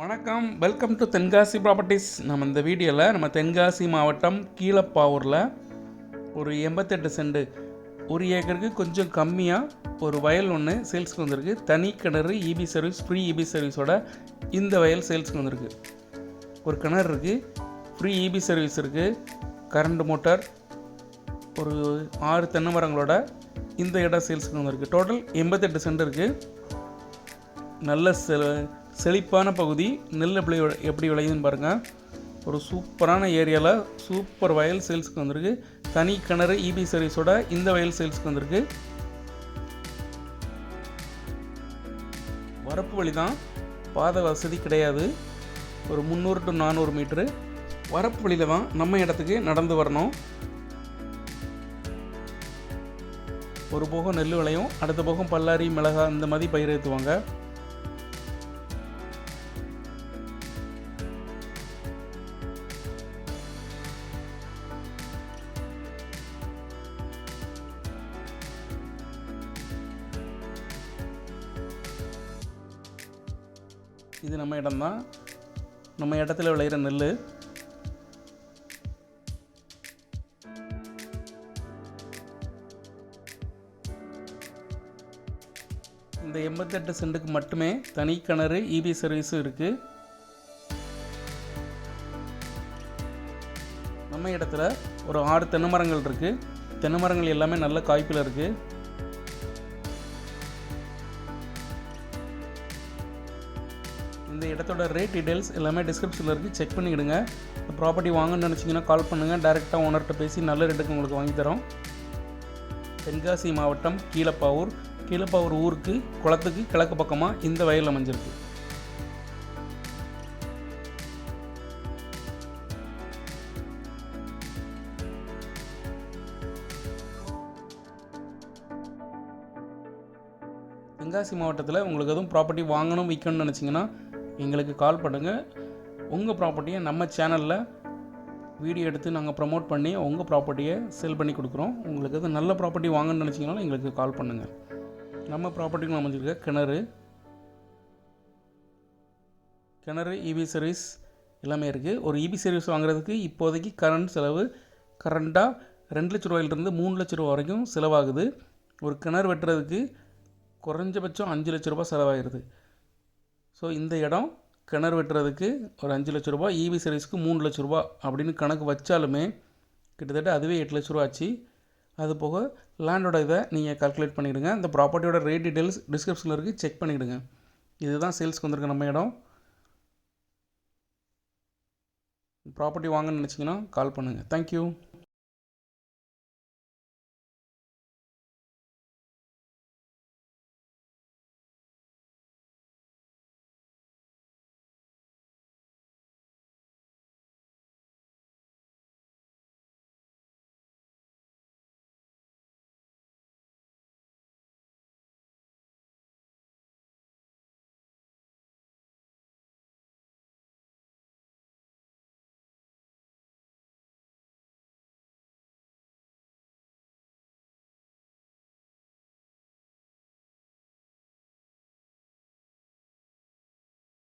வணக்கம். Welcome to Tenkasi properties நம்ம இந்த வீடியோவில் நம்ம தென்காசி மாவட்டம் கீழப்பாவூரில் ஒரு எண்பத்தெட்டு செண்டு ஒரு ஏக்கருக்கு கொஞ்சம் கம்மியாக ஒரு வயல் ஒன்று சேல்ஸ்க்கு வந்திருக்கு. தனி கிணறு இபி சர்வீஸ் ஃப்ரீ இபி சர்வீஸோட இந்த வயல் சேல்ஸ்க்கு வந்திருக்கு. ஒரு கிணறு இருக்குது ஃப்ரீ இபி சர்வீஸ் இருக்குது கரண்ட் மோட்டார் ஒரு ஆறு தென்னை மரங்களோட இந்த இடம் சேல்ஸுக்கு வந்திருக்கு. டோட்டல் எண்பத்தெட்டு சென்ட் இருக்குது நல்ல செ செழிப்பான பகுதி நெல் எப்படி எப்படி விளையுதுன்னு பாருங்கள் ஒரு சூப்பரான ஏரியாவில் சூப்பர் வயல் சேல்ஸ்க்கு வந்திருக்கு. தனி கிணறு இபி சர்வீஸோட இந்த வயல் சேல்ஸ்க்கு வந்திருக்கு. வரப்பு வழி தான் பாதை வசதி கிடையாது. ஒரு முந்நூறு டு நானூறு மீட்ரு வரப்பு வழியில் தான் நம்ம இடத்துக்கு நடந்து வரணும். ஒரு போகம் நெல் விளையும் அடுத்த போகம் பல்லாரி மிளகாய் இந்த மாதிரி பயிர் ஏற்றுவாங்க இது நம்ம இடம்தான். நம்ம இடத்துல விளையிற நெல் இந்த எண்பத்தெட்டு சென்ட்டுக்கு மட்டுமே தனி கிணறு இபி சர்வீஸும் இருக்குது நம்ம இடத்துல ஒரு ஆறு தென்னை மரங்கள் இருக்குது தென்னை மரங்கள் எல்லாமே நல்ல காய்ப்பில் இருக்குது இந்த இடத்தோட ரேட் டீடைல்ஸ் எல்லாமே டிஸ்கிரிப்ஷனில் இருக்குது செக் பண்ணிக்கிடுங்க. ப்ராப்பர்ட்டி வாங்கணும்னு நினச்சிங்கன்னா கால் பண்ணுங்கள் டேரெக்டாக ஓனர்கிட்ட பேசி நல்ல ரேட்டுக்கு உங்களுக்கு வாங்கித்தரோம் தென்காசி மாவட்டம் கீழப்பாவூர். கீழப்பாவூர் ஊருக்கு குளத்துக்கு கிழக்கு பக்கமாக இந்த வயல் அமைஞ்சிருக்கு. தென்காசி மாவட்டத்தில் உங்களுக்கு எதுவும் ப்ராப்பர்ட்டி வாங்கணும் விற்கணும்னு நினச்சிங்கன்னா எங்களுக்கு கால் பண்ணுங்கள் உங்கள் ப்ராப்பர்ட்டியை நம்ம சேனலில் வீடியோ எடுத்து நாங்கள் ப்ரமோட் பண்ணி உங்கள் ப்ராப்பர்ட்டியை செல் பண்ணி கொடுக்குறோம். உங்களுக்கு எதுவும் நல்ல ப்ராப்பர்ட்டி வாங்கணும்னு நினச்சிங்கனாலும் எங்களுக்கு கால் பண்ணுங்கள் நம்ம ப்ராப்பர்ட்டிக்கு அமைஞ்சிருக்க கிணறு கிணறு இபி சர்வீஸ் எல்லாமே இருக்குது ஒரு இபி சர்வீஸ் வாங்குறதுக்கு இப்போதைக்கு கரண்ட் செலவு கரண்ட்டாக ரெண்டு லட்ச ரூபாயிலிருந்து மூணு லட்ச ரூபா வரைக்கும் செலவாகுது. ஒரு கிணறு வெட்டுறதுக்கு குறைஞ்சபட்சம் அஞ்சு லட்ச ரூபா செலவாகிடுது ஸோ இந்த இடம் கிணறு வெட்டுறதுக்கு ஒரு அஞ்சு லட்ச ரூபா இபி சர்வீஸ்க்கு மூணு லட்ச ரூபா அப்படின்னு கணக்கு வச்சாலுமே கிட்டத்தட்ட அதுவே எட்டு லட்ச ரூபா ஆச்சு. அது போக லேண்டோட இதை நீங்கள் கால்குலேட் பண்ணிவிடுங்க இந்த ப்ராப்பர்ட்டியோட ரேட் டீட்டெயில்ஸ் டிஸ்கிரிப்ஷனில் இருக்குது செக் பண்ணிவிடுங்க இதுதான் சேல்ஸ்க்கு வந்திருக்க நம்ம இடம். ப்ராப்பர்ட்டி வாங்கன்னு நினச்சிங்கன்னா கால் பண்ணுங்கள் தேங்க்யூ